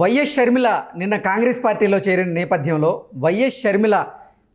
YS Sharmila నిన్న కాంగ్రెస్ పార్టీలో చేరిన నేపథ్యంలో వైఎస్ షర్మిల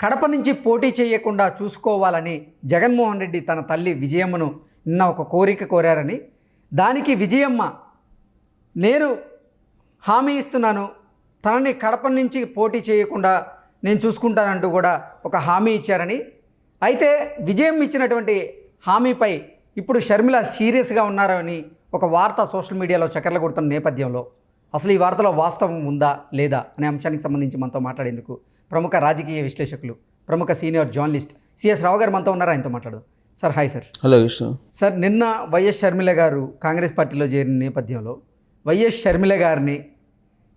కడప నుంచి పోటీ చేయకుండా చూసుకోవాలని జగన్మోహన్ రెడ్డి తన తల్లి విజయమ్మను నిన్న ఒక కోరిక కోరారని దానికి విజయమ్మ నేను హామీ ఇస్తున్నాను తనని కడప నుంచి పోటీ చేయకుండా నేను చూసుకుంటానంటూ కూడా ఒక హామీ ఇచ్చారని. అయితే విజయం ఇచ్చినటువంటి హామీపై ఇప్పుడు షర్మిల సీరియస్గా ఉన్నారని ఒక వార్త సోషల్ మీడియాలో చక్కర్లు కొడుతున్న నేపథ్యంలో అసలు ఈ వార్తలో వాస్తవం ఉందా లేదా అనే అంశానికి సంబంధించి మనతో మాట్లాడేందుకు ప్రముఖ రాజకీయ విశ్లేషకులు ప్రముఖ సీనియర్ జర్నలిస్ట్ సిఎస్ రావు గారు మనతో ఉన్నారా? ఆయనతో మాట్లాడదు sir hi sir. Hello Krishna. Sir నిన్న వైఎస్ షర్మిల గారు కాంగ్రెస్ పార్టీలో చేరిన నేపథ్యంలో వైఎస్ షర్మిల గారిని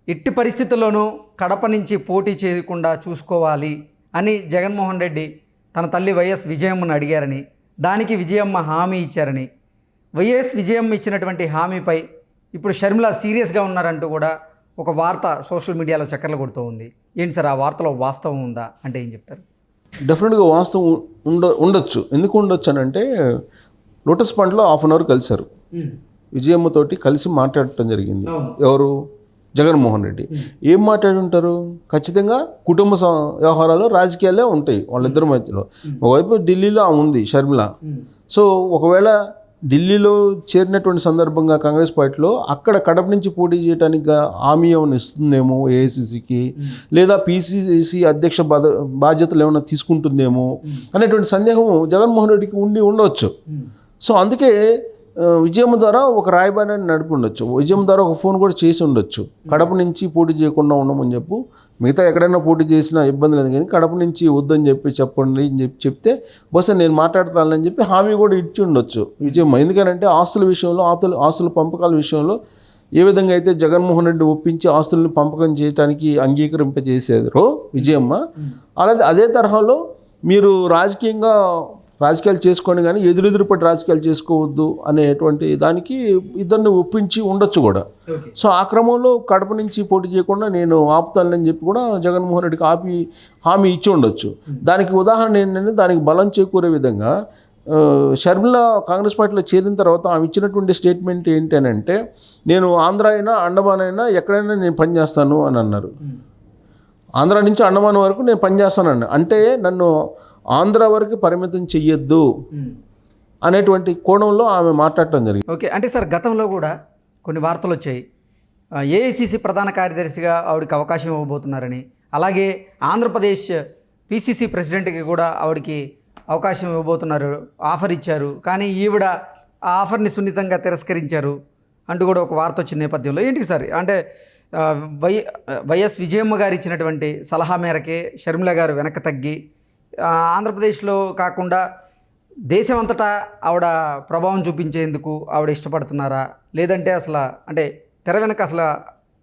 ఎట్టి పరిస్థితుల్లోనూ కడప నుంచి పోటీ చేయకుండా చూసుకోవాలి అని జగన్మోహన్ రెడ్డి తన తల్లి వైఎస్ విజయమ్మను అడిగారని దానికి విజయమ్మ హామీ ఇచ్చారని వైఎస్ విజయమ్మ ఇచ్చినటువంటి హామీపై ఇప్పుడు షర్మిల సీరియస్గా ఉన్నారంటూ కూడా ఒక వార్త సోషల్ మీడియాలో చక్కర్లు కొడుతూ ఉంది. ఏంటి సార్ ఆ వార్తలో వాస్తవం ఉందా అంటే ఏం చెప్తారు? డెఫినెట్గా వాస్తవం ఉండ ఉండొచ్చు. ఎందుకు ఉండొచ్చు అని అంటే లోటస్ పండ్లో హాఫ్ అన్ అవర్ కలిశారు. విజయమ్మతోటి కలిసి మాట్లాడటం జరిగింది. ఎవరు? జగన్మోహన్ రెడ్డి. ఏం మాట్లాడి ఉంటారు ఖచ్చితంగా కుటుంబ వ్యవహారాలు రాజకీయాలే ఉంటాయి వాళ్ళిద్దరి మధ్యలో. ఒకవైపు ఢిల్లీలో ఉంది షర్మిల. సో ఒకవేళ ఢిల్లీలో చేరినటువంటి సందర్భంగా కాంగ్రెస్ పార్టీలో అక్కడ కడప నుంచి పోటీ చేయడానికి హామీ ఏమైనా ఇస్తుందేమో ఏఐసిసికి? లేదా పిసిసి అధ్యక్ష బాధ బాధ్యతలు ఏమైనా తీసుకుంటుందేమో? అనేటువంటి సందేహం జగన్మోహన్ రెడ్డికి ఉండి ఉండవచ్చు. సో అందుకే విజయం ద్వారా ఒక రాయబారాన్ని నడిపి ఉండొచ్చు విజయం ద్వారా ఒక ఫోన్ కూడా చేసి ఉండొచ్చు. కడప నుంచి పోటీ చేయకుండా ఉండమని చెప్పు. మిగతా ఎక్కడైనా పోటీ చేసినా ఇబ్బంది లేదు కానీ కడప నుంచి వద్దని చెప్పి చెప్పండి అని చెప్పి చెప్తే బహుశా నేను మాట్లాడతానని చెప్పి హామీ కూడా ఇచ్చి ఉండొచ్చు. విజయమ్మ ఎందుకంటే ఆస్తుల విషయంలో ఆస్తుల ఆస్తుల పంపకాల విషయంలో ఏ విధంగా అయితే జగన్మోహన్ రెడ్డి ఒప్పించి ఆస్తులను పంపకం చేయడానికి అంగీకరింపజేసేదో విజయమ్మ అలాగే అదే తరహాలో మీరు రాజకీయంగా రాజకీయాలు చేసుకోండి కానీ ఎదురెదురు పట్టి రాజకీయాలు చేసుకోవద్దు అనేటువంటి దానికి ఇద్దరిని ఒప్పించి ఉండొచ్చు కూడా. సో ఆ క్రమంలో కడప నుంచి పోటీ చేయకుండా నేను ఆపుతానని చెప్పి కూడా జగన్మోహన్ రెడ్డికి ఆపి హామీ ఇచ్చి ఉండొచ్చు. దానికి ఉదాహరణ ఏంటంటే దానికి బలం చేకూరే విధంగా షర్మిల కాంగ్రెస్ పార్టీలో చేరిన తర్వాత ఆమె ఇచ్చినటువంటి స్టేట్మెంట్ ఏంటి అని అంటే నేను ఆంధ్ర అయినా అండమాన్ అయినా ఎక్కడైనా నేను పనిచేస్తాను అని అన్నారు. ఆంధ్ర నుంచి అండమాన్ వరకు నేను పనిచేస్తానని అంటే నన్ను ఆంధ్ర వరకు పరిమితం చెయ్యొద్దు అనేటువంటి కోణంలో ఆమె మాట్లాడటం జరిగింది. ఓకే అంటే సార్ గతంలో కూడా కొన్ని వార్తలు వచ్చాయి. ఏఐసిసి ప్రధాన కార్యదర్శిగా ఆవిడకి అవకాశం ఇవ్వబోతున్నారని అలాగే ఆంధ్రప్రదేశ్ పిసిసి ప్రెసిడెంట్కి కూడా ఆవిడకి అవకాశం ఇవ్వబోతున్నారు ఆఫర్ ఇచ్చారు. కానీ ఈవిడ ఆ ఆఫర్ని సున్నితంగా తిరస్కరించారు అంటూ కూడా ఒక వార్త వచ్చిన నేపథ్యంలో. ఏంటి సార్ అంటే వై వైఎస్ విజయమ్మ గారు ఇచ్చినటువంటి సలహా మేరకే షర్మిల గారు వెనక్కి తగ్గి ఆంధ్రప్రదేశ్లో కాకుండా దేశం అంతటా ఆవిడ ప్రభావం చూపించేందుకు ఆవిడ ఇష్టపడుతున్నారా? లేదంటే అసలు అంటే తెర వెనక అసలు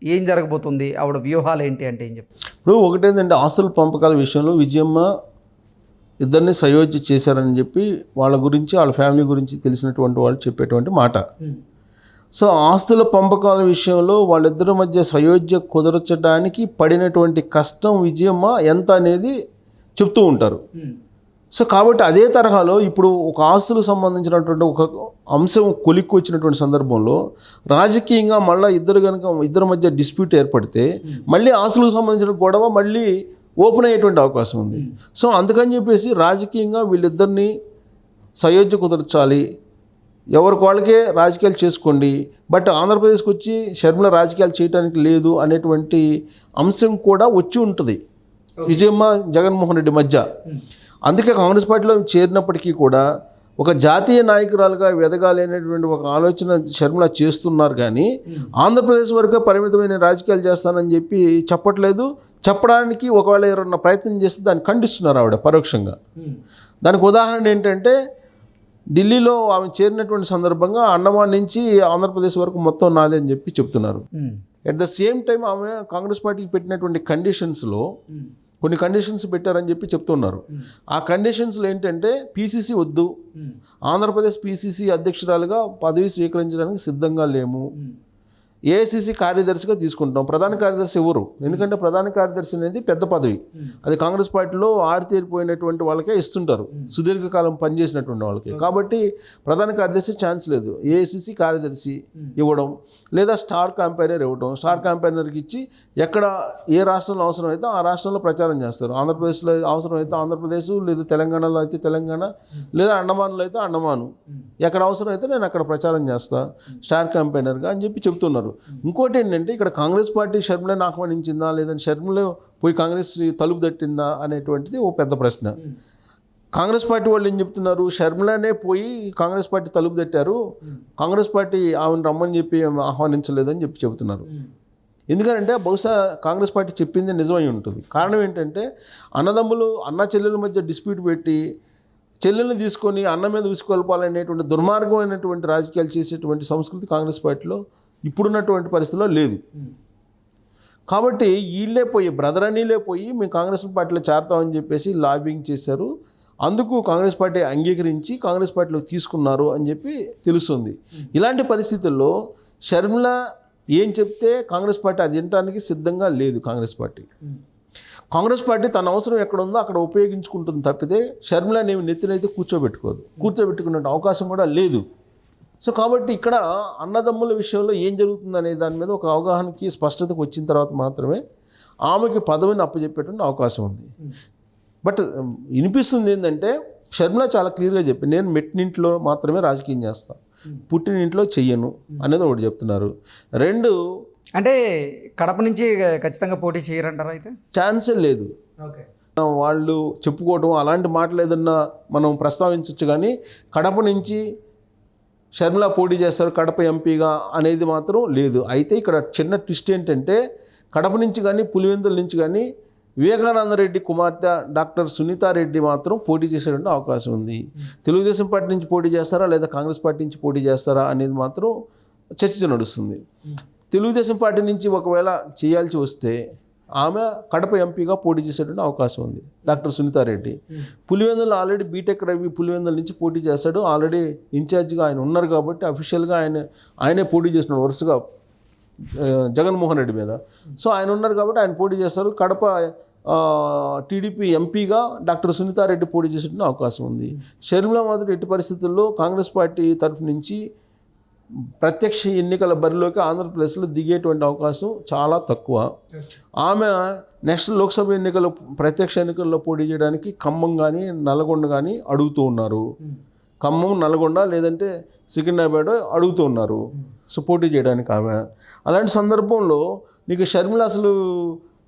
ఏం జరగబోతుంది? ఆవిడ వ్యూహాలు ఏంటి అంటే ఏం చెప్పి ఇప్పుడు ఒకటేంటంటే ఆస్తుల పంపకాల విషయంలో విజయమ్మ ఇద్దరిని సయోధ్య చేశారని చెప్పి వాళ్ళ గురించి వాళ్ళ ఫ్యామిలీ గురించి తెలిసినటువంటి వాళ్ళు చెప్పేటువంటి మాట. సో ఆస్తుల పంపకాల విషయంలో వాళ్ళిద్దరి మధ్య సయోధ్య కుదర్చడానికి పడినటువంటి కష్టం విజయమ్మ ఎంత అనేది చెప్తూ ఉంటారు. సో కాబట్టి అదే తరహాలో ఇప్పుడు ఒక ఆస్తులకు సంబంధించినటువంటి ఒక అంశం కొలిక్కి వచ్చినటువంటి సందర్భంలో రాజకీయంగా మళ్ళీ ఇద్దరు కనుక ఇద్దరి మధ్య డిస్ప్యూట్ ఏర్పడితే మళ్ళీ ఆస్తులకు సంబంధించిన గొడవ మళ్ళీ ఓపెన్ అయ్యేటువంటి అవకాశం ఉంది. సో అందుకని చెప్పేసి రాజకీయంగా వీళ్ళిద్దరిని సయోధ్య కుదర్చాలి. ఎవరికి వాళ్ళకే రాజకీయాలు చేసుకోండి. బట్ ఆంధ్రప్రదేశ్కి వచ్చి షర్మిల రాజకీయాలు చేయడానికి లేదు అనేటువంటి అంశం కూడా వచ్చి ఉంటుంది. విజయమ్మ జగన్మోహన్ రెడ్డి మధ్య. అందుకే కాంగ్రెస్ పార్టీలో చేరినప్పటికీ కూడా ఒక జాతీయ నాయకురాలుగా ఎదగాలి అనేటువంటి ఒక ఆలోచన షర్మిల చేస్తున్నారు కానీ ఆంధ్రప్రదేశ్ వరకే పరిమితమైన రాజకీయాలు చేస్తానని చెప్పి చెప్పట్లేదు. చెప్పడానికి ఒకవేళ ఎవరన్నా ప్రయత్నం చేస్తే దాన్ని ఖండిస్తున్నారు ఆవిడ పరోక్షంగా. దానికి ఉదాహరణ ఏంటంటే ఢిల్లీలో ఆమె చేరినటువంటి సందర్భంగా అండమాన్ నుంచి ఆంధ్రప్రదేశ్ వరకు మొత్తం నాదే అని చెప్పి చెప్తున్నారు. ఎట్ ద సేమ్ టైం ఆమె కాంగ్రెస్ పార్టీకి పెట్టినటువంటి కండిషన్స్లో కొన్ని కండిషన్స్ పెట్టారని చెప్పి చెప్తున్నారు. ఆ కండిషన్స్లో ఏంటంటే పీసీసీ వద్దు. ఆంధ్రప్రదేశ్ పీసీసీ అధ్యక్షురాలుగా పదవి స్వీకరించడానికి సిద్ధంగా లేము. ఏఐసిసి కార్యదర్శిగా తీసుకుంటాం ప్రధాన కార్యదర్శి ఎవరు? ఎందుకంటే ప్రధాన కార్యదర్శి అనేది పెద్ద పదవి. అది కాంగ్రెస్ పార్టీలో ఆరితేరిపోయినటువంటి వాళ్ళకే ఇస్తుంటారు. సుదీర్ఘకాలం పనిచేసినటువంటి వాళ్ళకి. కాబట్టి ప్రధాన కార్యదర్శి ఛాన్స్ లేదు. ఏఐసిసి కార్యదర్శి ఇవ్వడం లేదా స్టార్ క్యాంపైనర్ ఇవ్వడం. స్టార్ క్యాంపైనర్కి ఇచ్చి ఎక్కడ ఏ రాష్ట్రంలో అవసరమైతే ఆ రాష్ట్రంలో ప్రచారం చేస్తారు. ఆంధ్రప్రదేశ్లో అవసరమైతే ఆంధ్రప్రదేశ్ లేదా తెలంగాణలో అయితే తెలంగాణ లేదా అండమాన్లో అయితే అండమాను. ఎక్కడ అవసరమైతే నేను అక్కడ ప్రచారం చేస్తా. స్టార్ క్యాంపైనర్గా అని చెప్పి చెప్తున్నారు ఇంకోటి ఏంటంటే ఇక్కడ కాంగ్రెస్ పార్టీ షర్మిలను ఆహ్వానించిందా? లేదంటే షర్మిల పోయి కాంగ్రెస్ తలుపు తట్టిందా? అనేటువంటిది ఓ పెద్ద ప్రశ్న. కాంగ్రెస్ పార్టీ వాళ్ళు ఏం చెప్తున్నారు? షర్మిలనే పోయి కాంగ్రెస్ పార్టీ తలుపు తట్టారు. కాంగ్రెస్ పార్టీ ఆమెను రమ్మని చెప్పి ఆహ్వానించలేదని చెప్పి చెబుతున్నారు. ఎందుకంటే బహుశా కాంగ్రెస్ పార్టీ చెప్పింది నిజమై ఉంటుంది. కారణం ఏంటంటే అన్నదమ్ములు అన్న చెల్లెల మధ్య డిస్ప్యూట్ పెట్టి చెల్లెల్ని తీసుకొని అన్న మీద ఉసుకొల్పాలనేటువంటి దుర్మార్గమైనటువంటి రాజకీయాలు చేసేటువంటి సంస్కృతి కాంగ్రెస్ పార్టీలో ఇప్పుడున్నటువంటి పరిస్థితిలో లేదు. కాబట్టి వీళ్ళే పోయి బ్రదర్ అనిలే పోయి మేము కాంగ్రెస్ పార్టీలో చేరతామని చెప్పేసి లాబింగ్ చేశారు. అందుకు కాంగ్రెస్ పార్టీ అంగీకరించి కాంగ్రెస్ పార్టీలో తీసుకున్నారు అని చెప్పి తెలుస్తుంది. ఇలాంటి పరిస్థితుల్లో షర్మిల ఏం చెప్తే కాంగ్రెస్ పార్టీ అది వినటానికి సిద్ధంగా లేదు కాంగ్రెస్ పార్టీ. కాంగ్రెస్ పార్టీ తన అవసరం ఎక్కడ ఉందో అక్కడ ఉపయోగించుకుంటుంది తప్పితే షర్మిల నేను నెత్తినైతే కూర్చోబెట్టుకోదు. కూర్చోబెట్టుకునే అవకాశం కూడా లేదు. సో కాబట్టి ఇక్కడ అన్నదమ్ముల విషయంలో ఏం జరుగుతుంది అనే దాని మీద ఒక అవగాహనకి స్పష్టతకు వచ్చిన తర్వాత మాత్రమే ఆమెకి పదవిని అప్పచెప్పేటువంటి అవకాశం ఉంది. బట్ వినిపిస్తుంది ఏంటంటే షర్మిల చాలా క్లియర్గా చెప్పి నేను మెట్టినింట్లో మాత్రమే రాజకీయం చేస్తాను పుట్టినింట్లో చెయ్యను అనేది ఒకటి చెప్తున్నారు. రెండు అంటే కడప నుంచి ఖచ్చితంగా పోటీ చేయరంటారా అయితే? ఛాన్సే లేదు. ఓకే. వాళ్ళు చెప్పుకోవడం అలాంటి మాటలు ఏదన్నా మనం ప్రస్తావించవచ్చు కానీ కడప నుంచి షర్మిల పోటీ చేస్తారు కడప ఎంపీగా అనేది మాత్రం లేదు. అయితే ఇక్కడ చిన్న ట్విస్ట్ ఏంటంటే కడప నుంచి కానీ పులివెందుల నుంచి కానీ వివేకానంద రెడ్డి కుమార్తె డాక్టర్ సునీతారెడ్డి మాత్రం పోటీ చేసేటువంటి అవకాశం ఉంది. తెలుగుదేశం పార్టీ నుంచి పోటీ చేస్తారా లేదా కాంగ్రెస్ పార్టీ నుంచి పోటీ చేస్తారా అనేది మాత్రం చర్చ నడుస్తుంది. తెలుగుదేశం పార్టీ నుంచి ఒకవేళ చేయాల్సి వస్తే ఆమె కడప ఎంపీగా పోటీ చేసేటువంటి అవకాశం ఉంది. Doctor Sunitha Reddy Pulivendula already BTech Ravi Pulivendula నుంచి పోటీ చేస్తాడు ఆల్రెడీ ఇన్ఛార్జ్గా ఆయన ఉన్నారు కాబట్టి అఫీషియల్గా ఆయన ఆయనే పోటీ చేసినాడు వరుసగా జగన్మోహన్ రెడ్డి మీద. సో ఆయన ఉన్నారు కాబట్టి ఆయన పోటీ చేస్తారు. కడప టీడీపీ ఎంపీగా డాక్టర్ సునీతారెడ్డి పోటీ చేసేటువంటి అవకాశం ఉంది. షర్మిల మాత్రం ఎట్టి పరిస్థితుల్లో కాంగ్రెస్ పార్టీ తరఫు నుంచి ప్రత్యక్ష ఎన్నికల బరిలోకి ఆంధ్రప్రదేశ్లో దిగేటువంటి అవకాశం చాలా తక్కువ. ఆమె నెక్స్ట్ లోక్సభ ఎన్నికల ప్రత్యక్ష ఎన్నికల్లో పోటీ చేయడానికి ఖమ్మం కానీ నల్గొండ కానీ అడుగుతూ ఉన్నారు. ఖమ్మం నల్గొండ లేదంటే సికింద్రాబాద్ అడుగుతూ ఉన్నారు. సో పోటీ చేయడానికి ఆమె. అలాంటి సందర్భంలో నీకు షర్మిల అసలు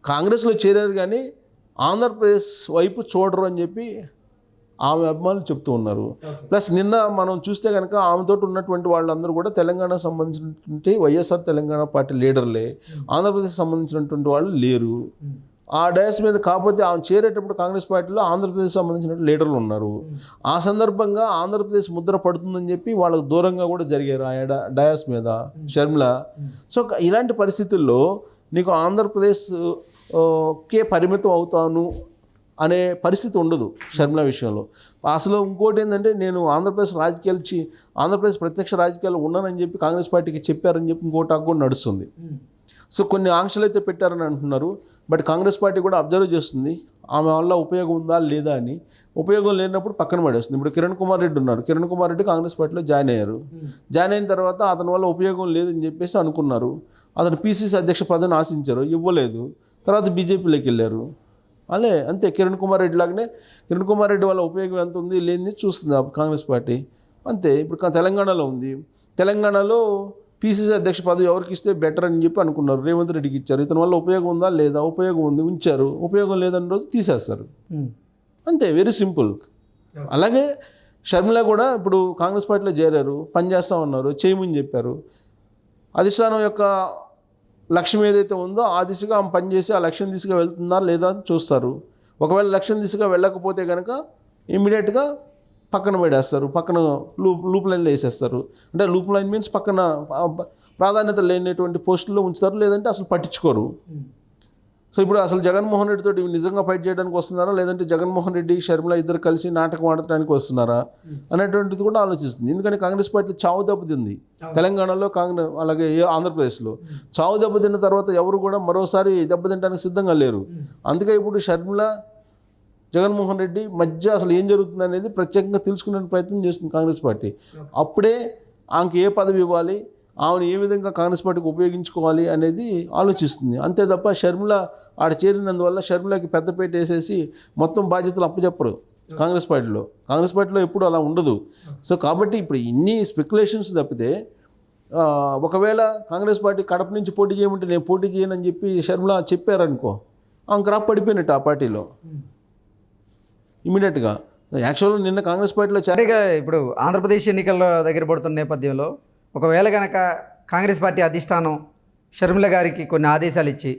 కాంగ్రెస్లో చేరారు కానీ ఆంధ్రప్రదేశ్ వైపు చూడరు అని చెప్పి ఆమె అభిమానులు చెప్తూ ఉన్నారు. ప్లస్ నిన్న మనం చూస్తే కనుక ఆమెతో ఉన్నటువంటి వాళ్ళందరూ కూడా తెలంగాణకు సంబంధించినటువంటి వైఎస్ఆర్ తెలంగాణ పార్టీ లీడర్లే. ఆంధ్రప్రదేశ్ సంబంధించినటువంటి వాళ్ళు లేరు. ఆ డయాస్ మీద కాకపోతే ఆమె చేరేటప్పుడు కాంగ్రెస్ పార్టీలో ఆంధ్రప్రదేశ్ సంబంధించిన లీడర్లు ఉన్నారు. ఆ సందర్భంగా ఆంధ్రప్రదేశ్ ముద్ర పడుతుందని చెప్పి వాళ్ళకు దూరంగా కూడా జరిగారు ఆ డయాస్ మీద షర్మిల. సో ఇలాంటి పరిస్థితుల్లో నీకు ఆంధ్రప్రదేశ్ కే పరిమితం అవుతాను అనే పరిస్థితి ఉండదు షర్మిల విషయంలో. అసలు ఇంకోటి ఏంటంటే నేను ఆంధ్రప్రదేశ్ రాజకీయాలు ఆంధ్రప్రదేశ్ ప్రత్యక్ష రాజకీయాలు ఉన్నానని చెప్పి కాంగ్రెస్ పార్టీకి చెప్పారని చెప్పి ఇంకోటి కూడా నడుస్తుంది. సో కొన్ని ఆంక్షలు అయితే పెట్టారని అంటున్నారు. బట్ కాంగ్రెస్ పార్టీ కూడా అబ్జర్వ్ చేస్తుంది. ఆమె వల్ల ఉపయోగం ఉందా లేదా అని. ఉపయోగం లేనప్పుడు పక్కన పడేస్తుంది. ఇప్పుడు కిరణ్ కుమార్ రెడ్డి ఉన్నారు. కిరణ్ కుమార్ రెడ్డి కాంగ్రెస్ పార్టీలో జాయిన్ అయ్యారు. జాయిన్ అయిన తర్వాత అతని వల్ల ఉపయోగం లేదని చెప్పేసి అనుకున్నారు. అతను పీసీసీ అధ్యక్ష పదవిని ఆశించారు. ఇవ్వలేదు. తర్వాత బీజేపీలోకి వెళ్ళారు. అలే అంతే కిరణ్ కుమార్ రెడ్డి లాగానే. కిరణ్ కుమార్ రెడ్డి వల్ల ఉపయోగం ఎంత ఉంది లేనిది చూస్తుంది కాంగ్రెస్ పార్టీ. అంతే ఇప్పుడు తెలంగాణలో ఉంది. తెలంగాణలో పీసీసీ అధ్యక్ష పదవి ఎవరికి ఇస్తే బెటర్ అని చెప్పి అనుకున్నారు. రేవంత్ రెడ్డికి ఇచ్చారు. ఇతని వల్ల ఉపయోగం ఉందా లేదా? ఉపయోగం ఉంది ఉంచారు. ఉపయోగం లేదని రోజు తీసేస్తారు. అంతే వెరీ సింపుల్. అలాగే షర్మిల కూడా ఇప్పుడు కాంగ్రెస్ పార్టీలో చేరారు పని చేస్తామన్నారు చేయమని చెప్పారు. అధిష్టానం యొక్క లక్ష్యం ఏదైతే ఉందో ఆ దిశగా ఆమె పనిచేసి ఆ లక్ష్యం దిశగా వెళ్తుందా లేదా అని చూస్తారు. ఒకవేళ లక్ష్యం దిశగా వెళ్ళకపోతే కనుక ఇమ్మీడియట్గా పక్కన పడేస్తారు. పక్కన లూప్ లూప్ లైన్లో వేసేస్తారు. అంటే లూప్ లైన్ మీన్స్ పక్కన ప్రాధాన్యత లేనటువంటి పోస్టుల్లో ఉంచుతారు. లేదంటే అసలు పట్టించుకోరు. Hmm. సో ఇప్పుడు అసలు జగన్మోహన్ రెడ్డి తోటి నిజంగా ఫైట్ చేయడానికి వస్తున్నారా? లేదంటే జగన్మోహన్ రెడ్డి షర్మిల ఇద్దరు కలిసి నాటకం ఆడటానికి వస్తున్నారా? అనేటువంటిది కూడా ఆలోచిస్తుంది. ఎందుకంటే కాంగ్రెస్ పార్టీ చావు దెబ్బతింది. తెలంగాణలో కాంగ్రెస్ అలాగే ఆంధ్రప్రదేశ్లో. చావు దెబ్బతిన్న తర్వాత ఎవరు కూడా మరోసారి దెబ్బతింటానికి సిద్ధంగా లేరు. అందుకే ఇప్పుడు షర్మిల జగన్మోహన్ రెడ్డి మధ్య అసలు ఏం జరుగుతుంది అనేది ప్రత్యేకంగా తెలుసుకునే ప్రయత్నం చేస్తుంది కాంగ్రెస్ పార్టీ. అప్పుడే ఆమెకి ఏ పదవి ఇవ్వాలి? ఆమెను ఏ విధంగా కాంగ్రెస్ పార్టీకి ఉపయోగించుకోవాలి అనేది ఆలోచిస్తుంది. అంతే తప్ప షర్మిల ఆడ చేరినందువల్ల షర్మిలకి పెద్దపేట వేసేసి మొత్తం బాధ్యతలు అప్పచెప్పరు కాంగ్రెస్ పార్టీలో. కాంగ్రెస్ పార్టీలో ఎప్పుడు అలా ఉండదు. సో కాబట్టి ఇప్పుడు ఇన్ని స్పెక్యులేషన్స్ తప్పితే ఒకవేళ కాంగ్రెస్ పార్టీ కడప నుంచి పోటీ చేయమంటే నేను పోటీ చేయనని చెప్పి షర్మిల చెప్పారనుకో ఆమె క్రాప్ పడిపోయినట్టు ఆ పార్టీలో. ఇమీడియట్గా యాక్చువల్గా నిన్న కాంగ్రెస్ పార్టీలో చా- ఇప్పుడు ఆంధ్రప్రదేశ్ ఎన్నికల దగ్గర పడుతున్న నేపథ్యంలో ఒకవేళ కనుక కాంగ్రెస్ పార్టీ అధిష్టానం షర్మిల గారికి కొన్ని ఆదేశాలు ఇచ్చి